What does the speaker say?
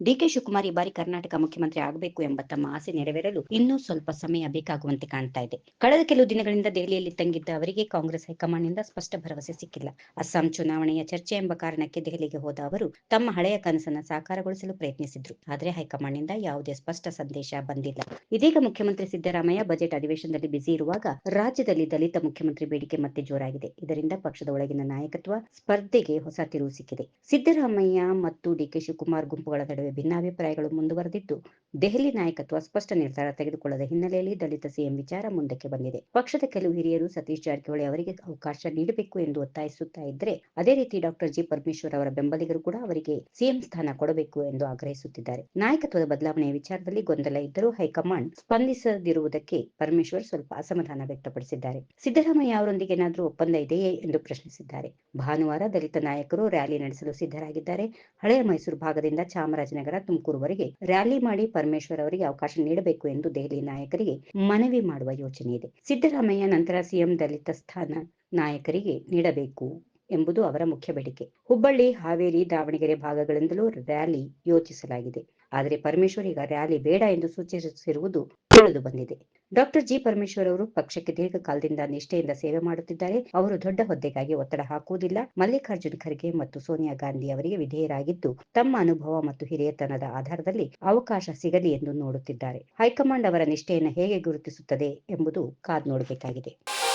DK Shivakumar ಈ ಬಾರಿ ಕರ್ನಾಟಕ ಮುಖ್ಯಮಂತ್ರಿ ಆಗಬೇಕು ಎಂಬ ತಮ್ಮ ಆಸೆ ನೆರವೇರಲು ಇನ್ನೂ ಸ್ವಲ್ಪ ಸಮಯ ಬೇಕಾಗುವಂತೆ ಕಾಣ್ತಾ ಇದೆ. ಕಳೆದ ಕೆಲವು ದಿನಗಳಿಂದ ದೆಹಲಿಯಲ್ಲಿ ತಂಗಿದ್ದ ಅವರಿಗೆ ಕಾಂಗ್ರೆಸ್ ಹೈಕಮಾಂಡ್ನಿಂದ ಸ್ಪಷ್ಟ ಭರವಸೆ ಸಿಕ್ಕಿಲ್ಲ. ಅಸ್ಸಾಂ ಚುನಾವಣೆಯ ಚರ್ಚೆ ಎಂಬ ಕಾರಣಕ್ಕೆ ದೆಹಲಿಗೆ ಹೋದ ಅವರು ತಮ್ಮ ಹಳೆಯ ಕನಸನ್ನ ಸಾಕಾರಗೊಳಿಸಲು ಪ್ರಯತ್ನಿಸಿದ್ರು. ಆದರೆ ಹೈಕಮಾಂಡ್ನಿಂದ ಯಾವುದೇ ಸ್ಪಷ್ಟ ಸಂದೇಶ ಬಂದಿಲ್ಲ. ಇದೀಗ ಮುಖ್ಯಮಂತ್ರಿ ಸಿದ್ದರಾಮಯ್ಯ ಬಜೆಟ್ ಅಧಿವೇಶನದಲ್ಲಿ ಬ್ಯುಸಿ ಇರುವಾಗ ರಾಜ್ಯದಲ್ಲಿ ದಲಿತ ಮುಖ್ಯಮಂತ್ರಿ ಬೇಡಿಕೆ ಮತ್ತೆ ಜೋರಾಗಿದೆ. ಇದರಿಂದ ಪಕ್ಷದ ಒಳಗಿನ ನಾಯಕತ್ವ ಸ್ಪರ್ಧೆಗೆ ಹೊಸ ತಿರುವು ಸಿಕ್ಕಿದೆ. ಸಿದ್ದರಾಮಯ್ಯ ಮತ್ತು ಡಿಕೆ ಶಿವಕುಮಾರ್ ಗುಂಪುಗಳ ನಡುವೆ ಭಿನ್ನಾಭಿಪ್ರಾಯಗಳು ಮುಂದುವರೆದಿದ್ದು, ದೆಹಲಿ ನಾಯಕತ್ವ ಸ್ಪಷ್ಟ ನಿರ್ಧಾರ ತೆಗೆದುಕೊಳ್ಳದ ಹಿನ್ನೆಲೆಯಲ್ಲಿ ದಲಿತ ಸಿಎಂ ವಿಚಾರ ಮುಂದಕ್ಕೆ ಬಂದಿದೆ. ಪಕ್ಷದ ಕೆಲವು ಹಿರಿಯರು ಸತೀಶ್ ಜಾರಕಿಹೊಳಿ ಅವರಿಗೆ ಅವಕಾಶ ನೀಡಬೇಕು ಎಂದು ಒತ್ತಾಯಿಸುತ್ತಾ ಇದ್ದರೆ ಅದೇ ರೀತಿ ಡಾಕ್ಟರ್ ಜಿ. ಪರಮೇಶ್ವರ್ ಅವರ ಬೆಂಬಲಿಗರು ಕೂಡ ಅವರಿಗೆ ಸಿಎಂ ಸ್ಥಾನ ಕೊಡಬೇಕು ಎಂದು ಆಗ್ರಹಿಸುತ್ತಿದ್ದಾರೆ. ನಾಯಕತ್ವದ ಬದಲಾವಣೆಯ ವಿಚಾರದಲ್ಲಿ ಗೊಂದಲ ಇದ್ದರೂ ಹೈಕಮಾಂಡ್ ಸ್ಪಂದಿಸದಿರುವುದಕ್ಕೆ ಪರಮೇಶ್ವರ್ ಸ್ವಲ್ಪ ಅಸಮಾಧಾನ ವ್ಯಕ್ತಪಡಿಸಿದ್ದಾರೆ. ಸಿದ್ದರಾಮಯ್ಯ ಅವರೊಂದಿಗೆ ಏನಾದರೂ ಒಪ್ಪಂದ ಇದೆಯೇ ಎಂದು ಪ್ರಶ್ನಿಸಿದ್ದಾರೆ. ಭಾನುವಾರ ದಲಿತ ನಾಯಕರು ರ್ಯಾಲಿ ನಡೆಸಲು ಸಿದ್ಧರಾಗಿದ್ದಾರೆ. ಹಳೆಯ ಮೈಸೂರು ಭಾಗದಿಂದ ಚಾಮರಾಜನಗರ ತುಮಕೂರುವರೆಗೆ ರ್ಯಾಲಿ ಮಾಡಿ ಪರಮೇಶ್ವರ್ ಅವರಿಗೆ ಅವಕಾಶ ನೀಡಬೇಕು ಎಂದು ದೆಹಲಿ ನಾಯಕರಿಗೆ ಮನವಿ ಮಾಡುವ ಯೋಚನೆ ಇದೆ. ಸಿದ್ದರಾಮಯ್ಯ ನಂತರ ಸಿಎಂ ದಲಿತ ಸ್ಥಾನ ನಾಯಕರಿಗೆ ನೀಡಬೇಕು. ಎಂಬುದು ಅವರ ಮುಖ್ಯ ಬೇಡಿಕೆ. ಹುಬ್ಬಳ್ಳಿ, ಹಾವೇರಿ, ದಾವಣಗೆರೆ ಭಾಗಗಳಿಂದಲೂ ರ್ಯಾಲಿ ಯೋಚಿಸಲಾಗಿದೆ. ಆದರೆ ಪರಮೇಶ್ವರ್ ಈಗ ರ್ಯಾಲಿ ಬೇಡ ಎಂದು ಸೂಚಿಸಿರುವುದು ತಿಳಿದು ಬಂದಿದೆ. Doctor G. ಪರಮೇಶ್ವರ್ ಅವರು ಪಕ್ಷಕ್ಕೆ ದೀರ್ಘಕಾಲದಿಂದ ನಿಷ್ಠೆಯಿಂದ ಸೇವೆ ಮಾಡುತ್ತಿದ್ದಾರೆ. ಅವರು ದೊಡ್ಡ ಹುದ್ದೆಗಾಗಿ ಒತ್ತಡ ಹಾಕುವುದಿಲ್ಲ. ಮಲ್ಲಿಕಾರ್ಜುನ್ ಖರ್ಗೆ ಮತ್ತು ಸೋನಿಯಾ ಗಾಂಧಿ ಅವರಿಗೆ ವಿಧೇಯರಾಗಿದ್ದು, ತಮ್ಮ ಅನುಭವ ಮತ್ತು ಹಿರಿಯತನದ ಆಧಾರದಲ್ಲಿ ಅವಕಾಶ ಸಿಗಲಿ ಎಂದು ನೋಡುತ್ತಿದ್ದಾರೆ. ಹೈಕಮಾಂಡ್ ಅವರ ನಿಷ್ಠೆಯನ್ನು ಹೇಗೆ ಗುರುತಿಸುತ್ತದೆ ಎಂಬುದು ಕಾದ್ ನೋಡಬೇಕಾಗಿದೆ.